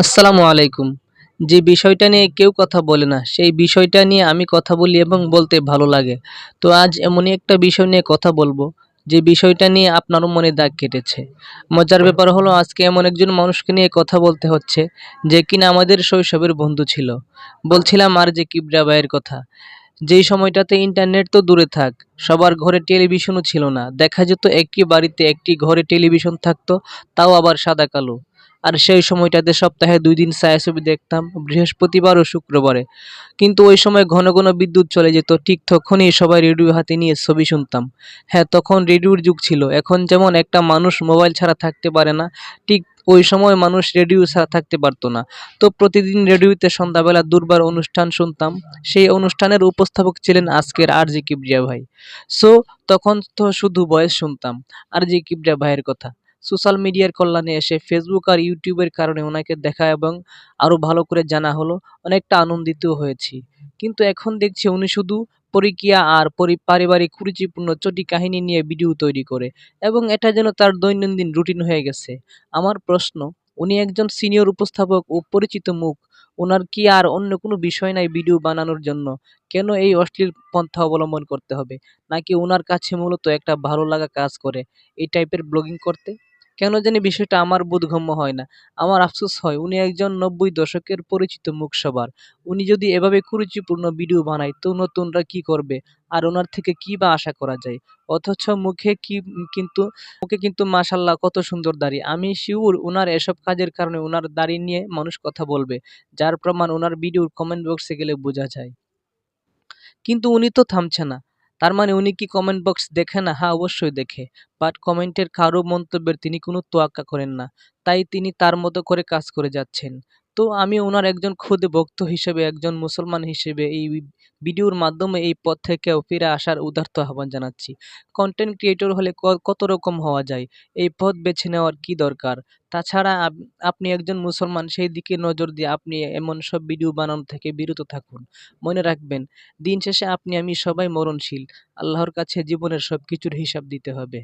আসসালামু আলাইকুম। যে বিষয়টা নিয়ে কেউ কথা বলে না, সেই বিষয়টা নিয়ে আমি কথা বলি এবং বলতে ভালো লাগে। তো আজ এমনই একটা বিষয় নিয়ে কথা বলব, যে বিষয়টা নিয়ে আপনারও মনে দাগ কেটেছে। মজার ব্যাপার হলো, আজকে এমন একজন মানুষকে নিয়ে কথা বলতে হচ্ছে, যে কিনা আমাদের শৈশবের বন্ধু ছিল। বলছিলাম, আর যে কিবরা ভাইয়ের কথা, যেই সময়টাতে ইন্টারনেট তো দূরে থাক, সবার ঘরে টেলিভিশনও ছিল না, দেখা যেত একটি বাড়িতে একটি ঘরে টেলিভিশন থাকতো, তাও আবার সাদা কালো। আর সেই সময়টাতে সপ্তাহে দুই দিন ছায়াছবি দেখতাম, বৃহস্পতিবার ও শুক্রবারে। কিন্তু ওই সময় ঘন ঘন বিদ্যুৎ চলে যেত, ঠিক তখনই সবাই রেডিও হাতে নিয়ে ছবি শুনতাম। হ্যাঁ তখন রেডিওর যুগ ছিল। এখন যেমন একটা মানুষ মোবাইল ছাড়া থাকতে পারে না, ঠিক ওই সময় মানুষ রেডিও ছাড়া থাকতে পারতো না। তো প্রতিদিন রেডিওতে সন্ধ্যাবেলা দুর্বার অনুষ্ঠান শুনতাম। সেই অনুষ্ঠানের উপস্থাপক ছিলেন আজকের আর জি কিবরিয়া ভাই। সো, তখন তো শুধু বয়স শুনতাম, আর জি কিবরিয়া ভাইয়ের কথা। সোশ্যাল মিডিয়ার কল্যাণে এসে ফেসবুক আর ইউটিউবের কারণে ওনাকে দেখা এবং আরও ভালো করে জানা হলো। অনেকটা আনন্দিত হয়েছি। কিন্তু এখন দেখছি উনি শুধু পরকীয়া আর পরি পারিবারিক কুরুচিপূর্ণ চটি কাহিনী নিয়ে ভিডিও তৈরি করে এবং এটা যেন তার দৈনন্দিন রুটিন হয়ে গেছে। আমার প্রশ্ন, উনি একজন সিনিয়র উপস্থাপক ও পরিচিত মুখ, ওনার কি আর অন্য কোনো বিষয় নাই ভিডিও বানানোর জন্য? কেন এই অশ্লীল পন্থা অবলম্বন করতে হবে? নাকি ওনার কাছে মূলত একটা ভালো লাগা কাজ করে এই টাইপের ব্লগিং করতে? কেন জানি বিষয়টা আমার বোধগম্য হয় না। আমার আফসোস হয় উনি একজন নব্বই দশকের পরিচিত মুখ সবার উনি যদি এভাবে কুরুচিপূর্ণ ভিডিও বানায় তো নতুনরা কি করবে? আর ওনার থেকে কি বা আশা করা যায়? অথচ মুখে কি কিন্তু, মুখে কিন্তু মাশাল্লাহ কত সুন্দর দাড়ি। আমি শিওর ওনার এসব কাজের কারণে ওনার দাড়ি নিয়ে মানুষ কথা বলবে, যার প্রমাণ ওনার ভিডিওর কমেন্ট বক্সে গেলে বোঝা যায়। কিন্তু উনি তো থামছে না। তার মানে উনি কি কমেন্ট বক্স দেখে না? হ্যাঁ অবশ্যই দেখে। বাট কমেন্টের কারও মন্তব্যের তিনি কোনো তোয়াক্কা করেন না। তাই তিনি তার মতো করে কাজ করে যাচ্ছেন। তো আমি ওনার একজন খুদ ভক্ত হিসেবে, একজন মুসলমান হিসেবে এই ভিডিওর মাধ্যমে এই পথ থেকেও ফিরে আসার উদার্ত আহ্বান জানাচ্ছি। কন্টেন্ট ক্রিয়েটর হলে কত রকম হওয়া যায়? এই পথ বেছে নেওয়ার কি দরকার? তাছাড়া আপনি একজন মুসলমান, সেই দিকে নজর দিয়ে আপনি এমন সব ভিডিও বানানো থেকে বিরত থাকুন। মনে রাখবেন, দিন শেষে আপনি, আমি সবাই মরণশীল। আল্লাহর কাছে জীবনের সব কিছুর হিসাব দিতে হবে।